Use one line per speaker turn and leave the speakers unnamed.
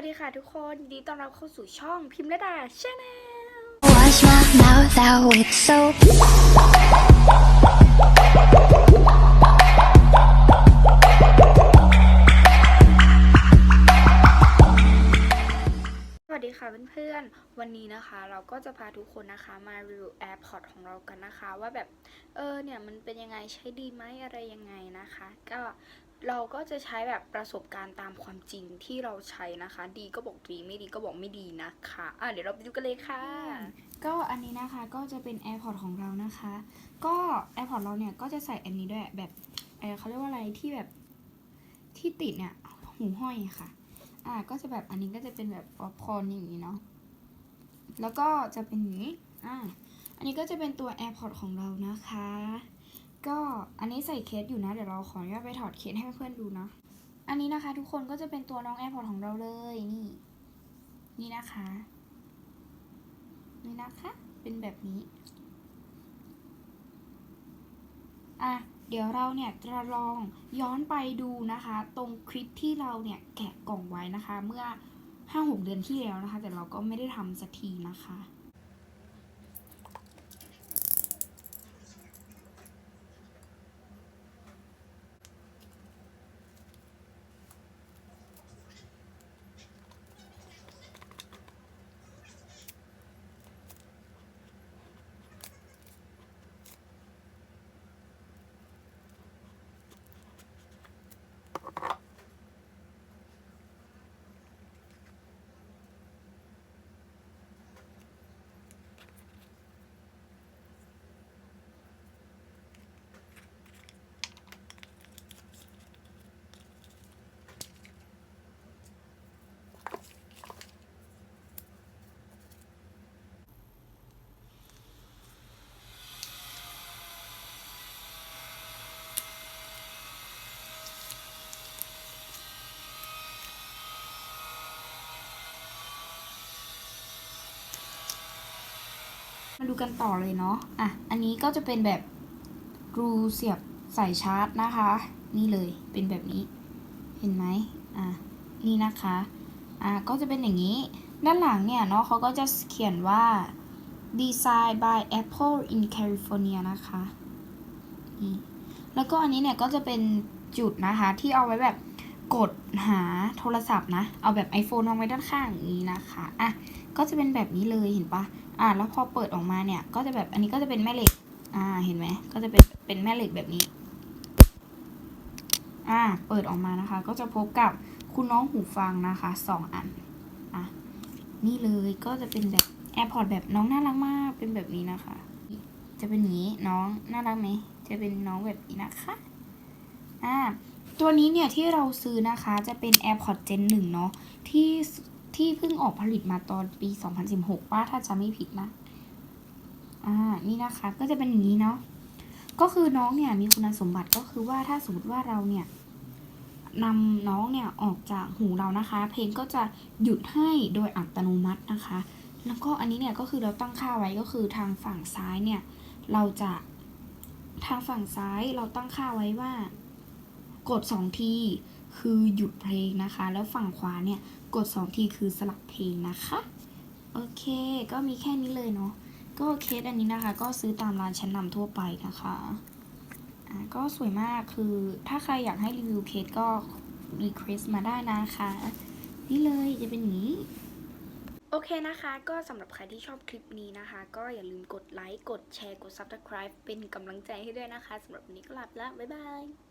วัสดีค่ะทุกคนยินดีต้อนรับเข้าสู่ช่องพิมพ์ระดาชาแนล
Wash my mouth out with soap.
สวัสดีค่ะเพื่อนๆ วันนี้นะคะเราก็จะพาทุกคนนะคะมารีวิว AirPod ของเรากันนะคะ ว่าแบบ เออเนี่ยมันเป็นยังไงใช้ดีไหมอะไรยังไงนะคะ ก็ เราก็จะใช้แบบประสบการณ์ตามความจริงที่เราใช้นะคะ ดีก็บอกดีไม่ดีก็บอกไม่ดีนะคะอะเดี๋ยวเราไปดูกันเลยค่ะ
ก็อันนี้นะคะก็จะเป็น AirPod ของเรานะคะ ก็ AirPod เราเนี่ยก็จะใส่อันนี้ด้วยแบบเออเขาเรียกว่าอะไรที่แบบที่ติดเนี่ยหูห้อยค่ะ อ่าก็จะแบบอันนี้ก็จะเป็นแบบป๊อปคอร์นอย่างนี้เนาะแล้วก็จะเป็นนี้อ่าอันนี้ก็จะเป็นตัว AirPod ของเรานะคะ ก็อันนี้ใส่เคสอยู่นะเดี๋ยวเราขออนุญาตไปถอดเคสให้เพื่อนๆดูนะ อันนี้นะคะ ทุกคนก็จะเป็นตัวน้อง AirPod ของเราเลยนี่ นี่นะคะ นี่นะคะ เป็นแบบนี้อะเดี๋ยวเราเนี่ยจะลองย้อนไปดูนะคะ ตรงคลิปที่เราเนี่ยแกะกล่องไว้นะคะ เมื่อ 5-6 เดือนที่แล้วนะคะ แต่เราก็ไม่ได้ทำสักทีนะคะ มาดูกันต่อเลยเนาะ อะ อันนี้ก็จะเป็นแบบรูเสียบสายชาร์จนะคะ นี่เลย เป็นแบบนี้ เห็นไหมอะ นี่นะคะ อะ ก็จะเป็นอย่างนี้ ด้านหลังเนี่ยเนาะเขาก็จะเขียนว่า Design by Apple in California นะคะนี่แล้วก็อันนี้เนี่ยก็จะเป็นจุดนะคะที่เอาไว้แบบ กดหาโทรศัพท์นะ เอาแบบ iPhone วางไว้ด้านข้างอย่างนี้นะคะ อะ ก็จะเป็นแบบนี้เลยเห็นปะอ่าแล้วพอเปิดออกมาเนี่ย ก็จะแบบอันนี้ก็จะเป็นแม่เหล็ก อ่า เห็นไหม ก็จะเป็นเป็นแม่เหล็กแบบนี้ อ่า เปิดออกมานะคะ ก็จะพบกับคุณน้องหูฟังนะคะสองอัน อะ นี่เลยก็จะเป็นแบบ AirPod แบบน้องน่ารักมาก เป็นแบบนี้นะคะ จะเป็นอย่างนี้น้องน่ารักไหม จะเป็นน้องแบบนี้นะคะ อ่า ตัวนี้เนี่ยที่เราซื้อนะคะจะเป็น AirPods Gen 1 เนาะที่ที่เพิ่งออกผลิตมาตอนปี 2016ว่าถ้าจะไม่ผิดนะ อ่า นี่นะคะ ก็จะเป็นอย่างนี้เนาะ ก็คือน้องเนี่ยมีคุณสมบัติก็คือว่าถ้าสมมติว่าเราเนี่ยนำน้องเนี่ยออกจากหูเรานะคะ เพลงก็จะหยุดให้โดยอัตโนมัตินะคะ แล้วก็อันนี้เนี่ยก็คือเราตั้งค่าไว้ก็คือทางฝั่งซ้ายเนี่ย เราจะทางฝั่งซ้ายเราตั้งค่าไว้ว่า กดสองทีคือหยุดเพลงนะคะ แล้วฝั่งขวาเนี่ยกด 2 ทีคือสลับเพลงนะคะ โอเค ก็มีแค่นี้เลยเนาะก็เคสอันนี้นะคะ ก็ซื้อตามร้านชั้นนำทั่วไปนะคะอ่าก็สวยมากคือถ้าใครอยากให้รีวิวเคสก็รีเควสมาได้นะคะ นี่เลยจะเป็นอย่างนี้
โอเคนะคะ ก็สำหรับใครที่ชอบคลิปนี้นะคะ ก็อย่าลืมกดไลค์ กดแชร์ กด Subscribe เป็นกำลังใจให้ด้วยนะคะสำหรับวันนี้ก็ลาไปแล้ว บ๊ายบาย